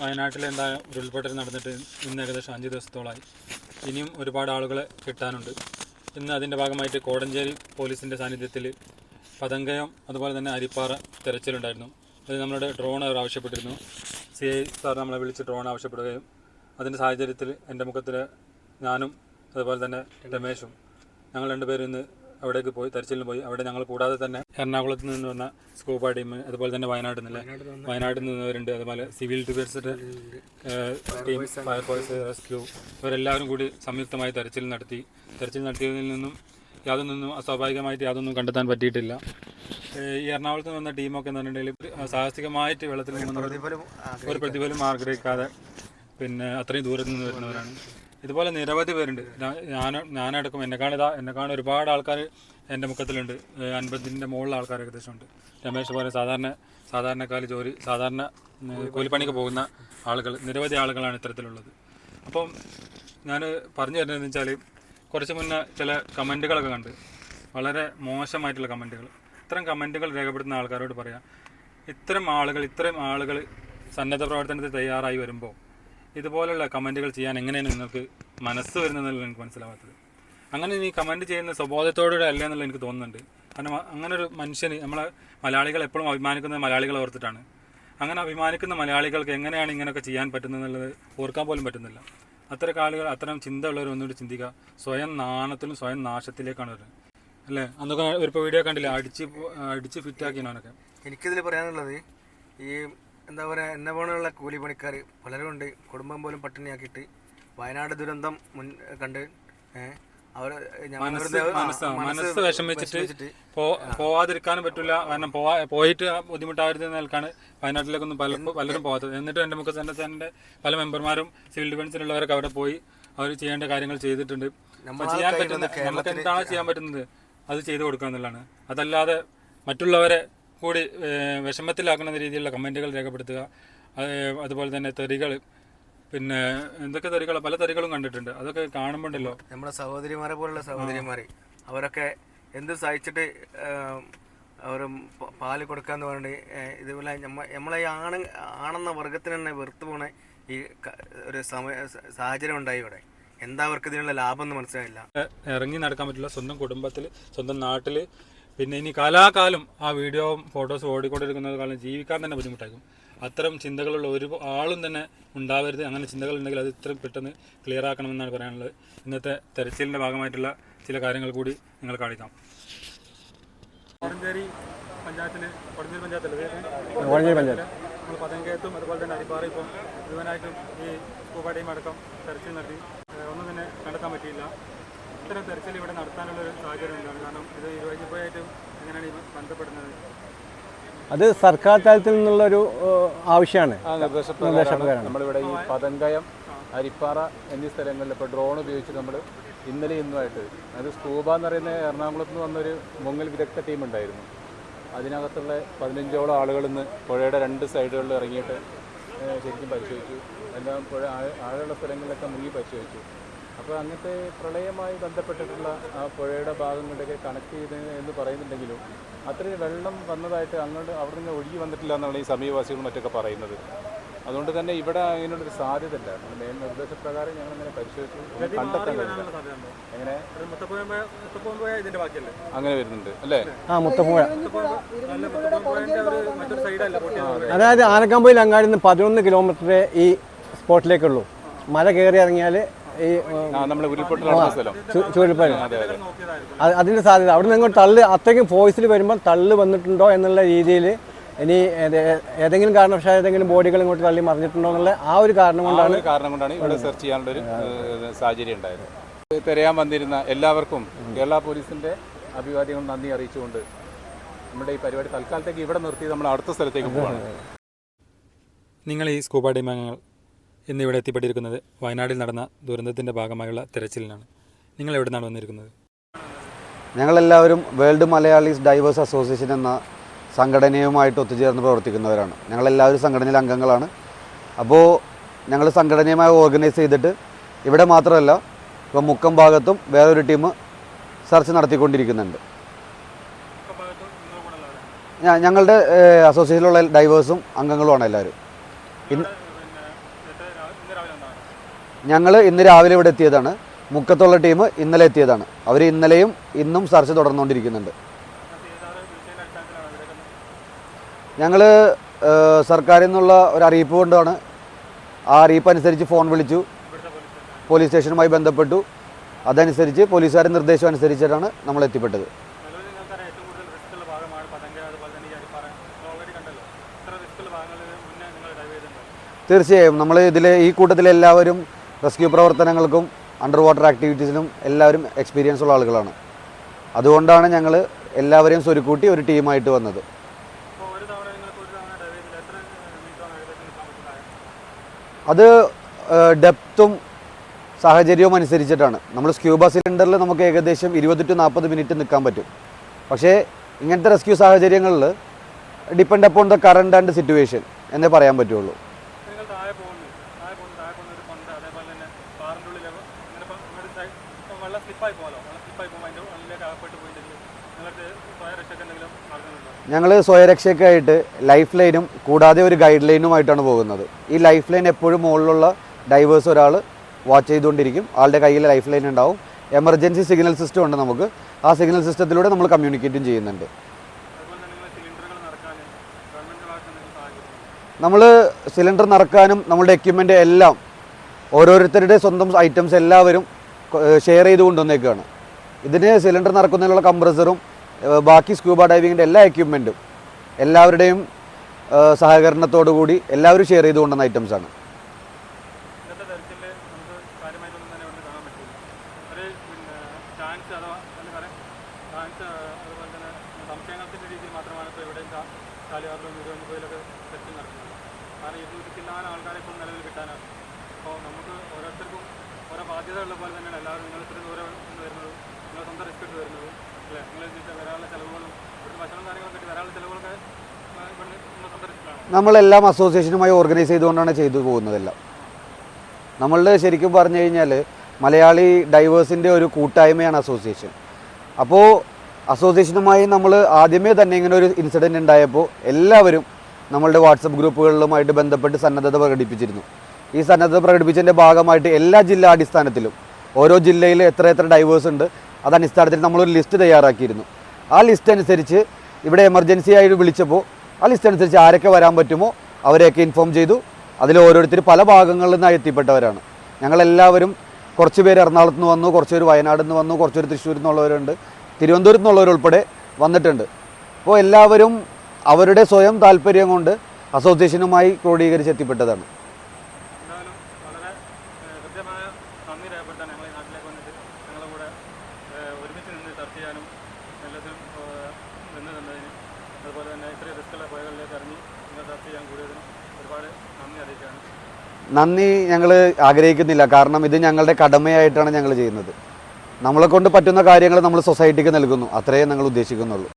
വയനാട്ടിലുണ്ടായ ഉരുൾപൊട്ടൽ നടന്നിട്ട് ഇന്ന് ഏകദേശം അഞ്ച് ദിവസത്തോളമായി ഇനിയും ഒരുപാട് ആളുകളെ കിട്ടാനുണ്ട്. ഇന്ന് അതിന്റെ ഭാഗമായിട്ട് കോടഞ്ചേരി പോലീസിന്റെ സാന്നിധ്യത്തിൽ പതങ്കയം അതുപോലെ തന്നെ അരിപ്പാറ തെരച്ചിലുണ്ടായിരുന്നു. അത് നമ്മളുടെ ഡ്രോൺ അവർ ആവശ്യപ്പെട്ടിരുന്നു. സി ഐ സാർ നമ്മളെ വിളിച്ച് ഡ്രോൺ ആവശ്യപ്പെടുകയും അതിന്റെ സാഹചര്യത്തിൽ എന്റെ മുഖത്തിൽ ഞാനും അതുപോലെ തന്നെ രമേശും ഞങ്ങൾ രണ്ടുപേരും ഇന്ന് അവിടേക്ക് പോയി തെരച്ചിലിന് പോയി. അവിടെ ഞങ്ങൾ കൂടാതെ തന്നെ എറണാകുളത്ത് നിന്ന് വന്ന സ്കൂബ ടീം അതുപോലെ തന്നെ വയനാട്ടിൽ നിന്നല്ലേ വയനാട്ടിൽ നിന്നവരുണ്ട്. അതുപോലെ സിവിൽ ഡിഫൻസിന്റെ ടീം ഫയർഫോഴ്സ് റെസ്ക്യൂ ഇവരെല്ലാവരും കൂടി സംയുക്തമായി തെരച്ചിൽ നടത്തി. തെരച്ചിൽ നടത്തിയതിൽ നിന്നും യാതൊന്നും അസ്വാഭാവികമായിട്ട് യാതൊന്നും കണ്ടെത്താൻ പറ്റിയിട്ടില്ല. ഈ എറണാകുളത്ത് നിന്ന് വന്ന ടീമൊക്കെ എന്ന് പറഞ്ഞിട്ടുണ്ടെങ്കിൽ സാഹസികമായിട്ട് വെള്ളത്തിൽ നിന്ന് ഒരു പ്രതിഫലം ആഗ്രഹിക്കാതെ പിന്നെ അത്രയും ദൂരത്ത് നിന്ന് വരുന്നവരാണ്. ഇതുപോലെ നിരവധി പേരുണ്ട്. ഞാൻ ഞാനടക്കം ഇതാ എന്നെക്കാണ് ഒരുപാട് ആൾക്കാർ എന്റെ മുഖത്തിലുണ്ട്. അൻപതിന്റെ മുകളിൽ ആൾക്കാർ ഏകദേശം ഉണ്ട്. രമേശ് പോലെ സാധാരണ സാധാരണക്കാർ ജോലി സാധാരണ കൂലിപ്പണിക്ക് പോകുന്ന ആളുകൾ നിരവധി ആളുകളാണ് ഇത്തരത്തിലുള്ളത്. അപ്പം ഞാൻ പറഞ്ഞു തരുന്നതെന്ന് വെച്ചാൽ കുറച്ച് മുന്നേ ചില കമന്റുകളൊക്കെ കണ്ട് വളരെ മോശമായിട്ടുള്ള കമന്റുകൾ. ഇത്തരം കമന്റുകൾ രേഖപ്പെടുത്തുന്ന ആൾക്കാരോട് പറയാം. ഇത്തരം ആളുകൾ ഇത്തരം ആളുകൾ സന്നദ്ധ പ്രവർത്തനത്തിൽ തയ്യാറായി വരുമ്പോൾ ഇതുപോലുള്ള കമന്റുകൾ ചെയ്യാൻ എങ്ങനെയാണ് നിങ്ങൾക്ക് മനസ്സ് വരുന്നതെന്നുള്ള എനിക്ക് മനസ്സിലാവാത്തത്. അങ്ങനെ നീ കമന്റ് ചെയ്യുന്ന സ്വബോധത്തോടെ അല്ല എന്നുള്ള എനിക്ക് തോന്നുന്നുണ്ട്. കാരണം അങ്ങനെ ഒരു മനുഷ്യന് നമ്മളെ മലയാളികൾ എപ്പോഴും അഭിമാനിക്കുന്നത് മലയാളികളെ ഓർത്തിട്ടാണ്. അങ്ങനെ അഭിമാനിക്കുന്ന മലയാളികൾക്ക് എങ്ങനെയാണ് ഇങ്ങനെയൊക്കെ ചെയ്യാൻ പറ്റുന്നത് എന്നുള്ളത് ഓർക്കാൻ പോലും പറ്റുന്നില്ല. അത്തരം കാലുകൾ അത്തരം ചിന്ത ഉള്ളവർ ഒന്നുകൂടി ചിന്തിക്കുക. സ്വയം നാണത്തിലും സ്വയം നാശത്തിലേക്കാണ് വരുന്നത്. അല്ലേ? അന്നൊക്കെ ഒരു വീഡിയോ കണ്ടില്ല? അടിച്ച് അടിച്ച് ഫിറ്റാക്കിയാണ് അവനൊക്കെ എനിക്കിതിൽ പറയാനുള്ളത് ഈ എന്താ പറയുക എന്നെ പോലെയുള്ള കൂലിപ്പണിക്കാർ പലരും ഉണ്ട് കുടുംബം പോലും പട്ടിണിയാക്കിയിട്ട് വയനാട് ദുരന്തം മുൻ കണ്ട് മനസ്സ് വിഷമിച്ചിട്ട് പോവാതിരിക്കാനും പറ്റില്ല കാരണം പോവാ പോയിട്ട് ബുദ്ധിമുട്ടാവരുത് നിൽക്കാണ് വയനാട്ടിലേക്കൊന്നും പല പലരും പോകാത്തത് എന്നിട്ട് എന്റെ മുഖ സേനന്റെ പല മെമ്പർമാരും സിവിൽ ഡിഫൻസിലുള്ളവരൊക്കെ അവിടെ പോയി അവർ ചെയ്യേണ്ട കാര്യങ്ങൾ ചെയ്തിട്ടുണ്ട്. ചെയ്യാൻ പറ്റുന്നത് നമുക്ക് എന്താണോ ചെയ്യാൻ പറ്റുന്നത്? അത് ചെയ്തു കൊടുക്കുക എന്നുള്ളതാണ്. അതല്ലാതെ മറ്റുള്ളവരെ കൂടി വിഷമത്തിലാക്കുന്ന രീതിയിലുള്ള കമന്റുകൾ രേഖപ്പെടുത്തുക. അതുപോലെ തന്നെ തെറികൾ പിന്നെ എന്തൊക്കെ തെറികൾ പല തെറികളും കണ്ടിട്ടുണ്ട്. അതൊക്കെ കാണുമ്പോണ്ടല്ലോ. നമ്മുടെ സഹോദരിമാരെ പോലുള്ള സഹോദരിമാർ അവരൊക്കെ എന്ത് സഹിച്ചിട്ട് അവർ പാൽ കൊടുക്കാന്ന് പറഞ്ഞിട്ട് ഇതുപോലെ നമ്മ നമ്മളെ ഈ ആണ് ആണെന്ന വർഗത്തിന് തന്നെ വെറുത്തു പോണ ഈ ഒരു സമയ സാഹചര്യം ഉണ്ടായി ഇവിടെ. എന്താ അവർക്ക് ഇതിനുള്ള ലാഭം എന്ന് മനസ്സിലായില്ല. ഇറങ്ങി നടക്കാൻ പറ്റില്ല. സ്വന്തം കുടുംബത്തിൽ സ്വന്തം നാട്ടിൽ പിന്നെ ഇനി കാലാകാലം ആ വീഡിയോ ഫോട്ടോസ് ഓടിക്കൊണ്ടിരിക്കുന്നത് കാലം ജീവിക്കാൻ തന്നെ ബുദ്ധിമുട്ടായിരിക്കും. അത്തരം ചിന്തകളുള്ള ഒരു ആളും തന്നെ ഉണ്ടാവരുത്. അങ്ങനെ ചിന്തകൾ ഉണ്ടെങ്കിൽ അത് ഇത്രയും പെട്ടെന്ന് ക്ലിയർ ആക്കണമെന്നാണ് പറയാനുള്ളത്. ഇന്നത്തെ തെരച്ചിലിന്റെ ഭാഗമായിട്ടുള്ള ചില കാര്യങ്ങൾ കൂടി നിങ്ങൾ കാണിക്കാം. കോടഞ്ചേരി പഞ്ചായത്തിന് കോടഞ്ചേരി പഞ്ചായത്തല്ലേ കോഴഞ്ചേരി പഞ്ചായത്ത്. നമ്മൾ പതങ്കയത്തും അതുപോലെ തന്നെ അരിപ്പാറ ഇപ്പം മുഴുവനായിട്ടും ഈ സ്കൂബ ടീം അടക്കം തെരച്ചിൽ നടത്തി. ഒന്നും തന്നെ കണ്ടെത്താൻ പറ്റിയില്ല. ഇത്തരം തെരച്ചിൽ ഇവിടെ നടത്താനുള്ള ഒരു സാഹചര്യം എന്താണ് കാരണം ഇത് ഇരുപതിപ്പോയായിട്ടും എങ്ങനെയാണ് ഇവ ബന്ധപ്പെടുന്നത്? അത് സർക്കാർ തലത്തിൽ നിന്നുള്ളൊരു ആവശ്യമാണ്. നമ്മളിവിടെ ഈ പതങ്കയം അരിപ്പാറ എന്നീ സ്ഥലങ്ങളിൽ ഇപ്പോൾ ഡ്രോൺ ഉപയോഗിച്ച് നമ്മൾ ഇന്നലെ ഇന്നുമായിട്ട് അത് സ്കൂബ എന്ന് പറയുന്ന എറണാകുളത്ത് നിന്ന് വന്നൊരു മുങ്ങൽ വിദഗ്ധ ടീം ഉണ്ടായിരുന്നു. അതിനകത്തുള്ള പതിനഞ്ചോളം ആളുകൾ ഇന്ന് പുഴയുടെ രണ്ട് സൈഡുകളിൽ ഇറങ്ങിയിട്ട് ശരിക്കും പരിശോധിച്ചു. എല്ലാം പുഴ ആഴ- ആഴമുള്ള സ്ഥലങ്ങളിലൊക്കെ മുങ്ങി പരിശോധിച്ചു. അപ്പോൾ അങ്ങനത്തെ പ്രളയമായി ബന്ധപ്പെട്ടിട്ടുള്ള ആ പുഴയുടെ ഭാഗങ്ങളുടെയൊക്കെ കണക്ട് ചെയ്ത് എന്ന് പറയുന്നുണ്ടെങ്കിലും അത്രയും വെള്ളം വന്നതായിട്ട് അങ്ങോട്ട് അവിടെ നിന്ന് ഒഴുകി വന്നിട്ടില്ല എന്നാണ് ഈ സമീപവാസികളും മറ്റൊക്കെ പറയുന്നത്. അതുകൊണ്ട് തന്നെ ഇവിടെ അതിനുള്ളൊരു സാധ്യത ഇല്ല മേൽ നിർദ്ദേശപ്രകാരം ഞങ്ങൾ അങ്ങനെ പരിശോധിച്ചു കണ്ടെത്താൻ എങ്ങനെ? അങ്ങനെ വരുന്നുണ്ട്. അല്ലേ? ആ മുത്തപ്പുഴ. അതായത് ആനക്കാമ്പയിൽ അങ്ങാടി നിന്ന് പതിനൊന്ന് കിലോമീറ്ററേ ഈ സ്പോട്ടിലേക്കുള്ളൂ മല കയറി ഇറങ്ങിയാൽ ഈ ഏഹ്, നമ്മൾ ഉരുൾപൊട്ടൽ സ്ഥലം. ചു- അതെ അതെ. നോക്കിയതായിരിക്കും അത് അതിന്റെ സാധ്യത. അവിടെ നിന്ന് തള്ളു അത്രയ്ക്കും ഫോഴ്സിൽ വരുമ്പോൾ തള്ളു വന്നിട്ടുണ്ടോ എന്നുള്ള രീതിയിൽ ഇനി ഏത് ഏതെങ്കിലും കാരണവശാൽ ഏതെങ്കിലും ബോഡികൾ ഇങ്ങോട്ട് തള്ളി മറിഞ്ഞിട്ടുണ്ടോ എന്നുള്ള ആ ഒരു കാരണം ആ കൊണ്ടാണ് കാരണം കൊണ്ടാണ് ഇവിടെ സെർച്ച് ചെയ്യാനുള്ളൊരു ഒരു സാഹചര്യം ഉണ്ടായത്. തിരയാൻ വന്നിരുന്ന എല്ലാവർക്കും കേരള പോലീസിന്റെ അഭിവാദ്യങ്ങൾ നന്ദി അറിയിച്ചുകൊണ്ട് നമ്മുടെ ഈ പരിപാടി തൽക്കാലത്തേക്ക് ഇവിടെ നിർത്തി. നമ്മൾ അടുത്ത സ്ഥലത്തേക്ക് പോവാണ്. നിങ്ങൾ ഈ സ്കൂബ ടീം അംഗങ്ങൾ ഇന്ന് ഇവിടെ എത്തിപ്പെട്ടിരിക്കുന്നത് വയനാട്ടിൽ നടന്ന ദുരന്തത്തിന്റെ ഭാഗമായുള്ള തിരച്ചിലിനാണ്. നിങ്ങൾ എവിടെ നിന്നാണ് വന്നിരിക്കുന്നത്? ഞങ്ങളെല്ലാവരും വേൾഡ് മലയാളീസ് ഡൈവേഴ്സ് അസോസിയേഷൻ എന്ന സംഘടനയുമായിട്ട് ഒത്തുചേർന്ന് പ്രവർത്തിക്കുന്നവരാണ്. ഞങ്ങളെല്ലാവരും സംഘടനയിലെ അംഗങ്ങളാണ്. അപ്പോൾ ഞങ്ങൾ സംഘടനയുമായി ഓർഗനൈസ് ചെയ്തിട്ട് ഇവിടെ മാത്രമല്ല ഇപ്പോൾ മുക്കം ഭാഗത്തും വേറൊരു ടീം സെർച്ച് നടത്തിക്കൊണ്ടിരിക്കുന്നുണ്ട്. ഞങ്ങളുടെ അസോസിയേഷനിലുള്ള ഡൈവേഴ്സും അംഗങ്ങളുമാണ് എല്ലാവരും. ഇന്ന് ഞങ്ങൾ ഇന്ന് രാവിലെ ഇവിടെ എത്തിയതാണ്. മുക്കത്തുള്ള ടീം ഇന്നലെ എത്തിയതാണ്. അവർ ഇന്നലെയും ഇന്നും സെർച്ച് തുടർന്നുകൊണ്ടിരിക്കുന്നുണ്ട്. ഞങ്ങൾ സർക്കാരിൽ നിന്നുള്ള ഒരു അറിയിപ്പ് കൊണ്ടാണ് ആ അറിയിപ്പ് അനുസരിച്ച് ഫോൺ വിളിച്ചു. പോലീസ് സ്റ്റേഷനുമായി ബന്ധപ്പെട്ടു. അതനുസരിച്ച് പോലീസുകാരുടെ നിർദ്ദേശം അനുസരിച്ചിട്ടാണ് നമ്മൾ എത്തിപ്പെട്ടത് നിലവിൽ നിങ്ങൾക്കറിയാം ഏറ്റവും കൂടുതൽ റിസ്ക്കുള്ള ഭാഗമാണ് പതങ്ക അതുപോലെ തന്നെ ഈ അരിപ്പാറ ഓൾറെഡി കണ്ടല്ലോ ഇത്ര റിസ്ക്കുള്ള ഭാഗങ്ങളിൽ മുന്നേ നിങ്ങൾ ഡൈവ് ചെയ്തിട്ടുണ്ടോ തീർച്ചയായും നമ്മൾ ഇതിൽ ഈ കൂട്ടത്തിൽ എല്ലാവരും റെസ്ക്യൂ പ്രവർത്തനങ്ങൾക്കും അണ്ടർ വാട്ടർ ആക്ടിവിറ്റീസിനും എല്ലാവരും എക്സ്പീരിയൻസ് ഉള്ള ആളുകളാണ്. അതുകൊണ്ടാണ് ഞങ്ങൾ എല്ലാവരെയും സ്വരുക്കൂട്ടി ഒരു ടീമായിട്ട് വന്നത്. അത് ഡെപ്തും സാഹചര്യവും അനുസരിച്ചിട്ടാണ്. നമ്മൾ സ്ക്യൂബ സിലിണ്ടറിൽ നമുക്ക് ഏകദേശം ഇരുപത് ടു നാൽപ്പത് മിനിറ്റ് നിൽക്കാൻ പറ്റും. പക്ഷേ ഇങ്ങനത്തെ റെസ്ക്യൂ സാഹചര്യങ്ങളിൽ depend upon the current and situation എന്നേ പറയാൻ പറ്റുള്ളൂ നിങ്ങൾ താഴെ പോകുന്നു താഴെ പോകുന്നു താഴെ പോകുന്ന ഒരു പന്ത് അതേപോലെ തന്നെ കാറിന്റെ ഉള്ളിൽ ഇങ്ങനെ ഇപ്പം ഒരു സൈഡ് ഇപ്പം വെള്ളം സ്ലിപ്പായി പോകാലോ വെള്ളം സ്ലിപ്പായി പോകുമ്പോൾ അതിന്റെ ഉള്ളിലേക്ക് അകപ്പെട്ട് പോയിട്ടുണ്ടെങ്കിൽ നിങ്ങൾക്ക് സ്വയം രക്ഷയ്ക്ക് എന്തെങ്കിലും ഞങ്ങൾ സ്വയരക്ഷയ്ക്കായിട്ട് ലൈഫ് ലൈനും കൂടാതെ ഒരു ഗൈഡ് ലൈനുമായിട്ടാണ് പോകുന്നത്. ഈ ലൈഫ് ലൈൻ എപ്പോഴും മുകളിലുള്ള ഡൈവേഴ്സ് ഒരാൾ വാച്ച് ചെയ്തുകൊണ്ടിരിക്കും. ആളുടെ കയ്യിൽ ലൈഫ് ലൈൻ ഉണ്ടാവും. എമർജൻസി സിഗ്നൽ സിസ്റ്റം ഉണ്ട് നമുക്ക്. ആ സിഗ്നൽ സിസ്റ്റത്തിലൂടെ നമ്മൾ കമ്മ്യൂണിക്കേറ്റും ചെയ്യുന്നുണ്ട്. നമ്മൾ സിലിണ്ടർ നടക്കാനും നമ്മളുടെ എക്യുപ്മെന്റ് എല്ലാം ഓരോരുത്തരുടെ സ്വന്തം ഐറ്റംസ് എല്ലാവരും ഷെയർ ചെയ്ത് കൊണ്ടുവന്നേക്കുകയാണ് ഇതിന് സിലിണ്ടർ നടക്കുന്നതിനുള്ള കംപ്രസറും ബാക്കി സ്ക്യൂബ ഡൈവിങ്ങിന്റെ എല്ലാ എക്യുപ്മെന്റും എല്ലാവരുടെയും സഹകരണത്തോടു കൂടി എല്ലാവരും ഷെയർ ചെയ്ത് കൊണ്ടുവന്ന ഐറ്റംസാണ് കാരണം നിലവിൽ അപ്പോൾ നമുക്ക് ഓരോ ബാധ്യതയുള്ള പോലെ തന്നെയാണ് എല്ലാവരും നിങ്ങൾ ഇത്രയും ദൂരം വരുന്നത് നിങ്ങൾ സ്വന്തം റിസ്ക് എടുത്ത് വരുന്നത് അല്ലേ? നിങ്ങൾ വരാനുള്ള ചിലവുകളും ഇവിടുത്തെ ഭക്ഷണം കാര്യങ്ങളൊക്കെ വരാനുള്ള ചിലവുകളൊക്കെ നമ്മളെല്ലാം അസോസിയേഷനുമായി ഓർഗനൈസ് ചെയ്തുകൊണ്ടാണ് ചെയ്തു പോകുന്നതെല്ലാം. നമ്മളുടെ ശരിക്കും പറഞ്ഞു കഴിഞ്ഞാൽ മലയാളി ഡൈവേഴ്സിന്റെ ഒരു കൂട്ടായ്മയാണ് അസോസിയേഷൻ അപ്പോൾ അസോസിയേഷനുമായി നമ്മൾ ആദ്യമേ തന്നെ ഇങ്ങനെ ഒരു ഇൻസിഡന്റ് ഉണ്ടായപ്പോൾ എല്ലാവരും നമ്മളുടെ വാട്സപ്പ് ഗ്രൂപ്പുകളിലുമായിട്ട് ബന്ധപ്പെട്ട് സന്നദ്ധത പ്രകടിപ്പിച്ചിരുന്നു. ഈ സന്നദ്ധത പ്രകടിപ്പിച്ചതിന്റെ ഭാഗമായിട്ട് എല്ലാ ജില്ലാ അടിസ്ഥാനത്തിലും ഓരോ ജില്ലയിൽ എത്ര എത്ര ഡൈവേഴ്സ് ഉണ്ട് അത് അടിസ്ഥാനത്തിൽ നമ്മളൊരു ലിസ്റ്റ് തയ്യാറാക്കിയിരുന്നു. ആ ലിസ്റ്റ് അനുസരിച്ച് ഇവിടെ എമർജൻസി ആയിട്ട് വിളിച്ചപ്പോൾ ആ ലിസ്റ്റ് അനുസരിച്ച് ആരൊക്കെ വരാൻ പറ്റുമോ അവരെയൊക്കെ ഇൻഫോം ചെയ്തു. അതിൽ ഓരോരുത്തർ പല ഭാഗങ്ങളിൽ നിന്നായി എത്തിപ്പെട്ടവരാണ്. ഞങ്ങളെല്ലാവരും കുറച്ച് പേര് എറണാകുളത്ത് നിന്ന് വന്നു കുറച്ച് പേര് വയനാട് നിന്ന് വന്നു കുറച്ച് പേര് തൃശ്ശൂരിൽ നിന്നുള്ളവരുണ്ട് തിരുവനന്തപുരത്ത് നിന്നുള്ളവരുൾപ്പെടെ വന്നിട്ടുണ്ട്. അപ്പോൾ എല്ലാവരും അവരുടെ സ്വയം താല്പര്യം കൊണ്ട് അസോസിയേഷനുമായി ക്രോഡീകരിച്ച് എത്തിപ്പെട്ടതാണ് എന്തായാലും വളരെ ഏഹ്, കൃത്യമായ നന്ദി രേഖപ്പെടുത്താൻ ഞങ്ങൾ ഈ നാട്ടിലേക്ക് വന്നിട്ട് ഞങ്ങളുടെ കൂടെ ഏഹ്, ഒരുമിച്ച് നിന്ന് ചർച്ച ചെയ്യാനും എല്ലാത്തിനും ഏഹ്, നിന്ന് തന്നതിന് അതുപോലെ റിസ്ക്കുള്ള പുഴകളിലേക്ക് ഇറങ്ങി ഒരുപാട് നന്ദി ഞങ്ങൾ ആഗ്രഹിക്കുന്നില്ല. കാരണം ഇത് ഞങ്ങളുടെ കടമയായിട്ടാണ് ഞങ്ങൾ ചെയ്യുന്നത്. നമ്മളെ കൊണ്ട് പറ്റുന്ന കാര്യങ്ങൾ നമ്മൾ സൊസൈറ്റിക്ക് നൽകുന്നു. അത്രയേ ഞങ്ങൾ ഉദ്ദേശിക്കുന്നുള്ളൂ.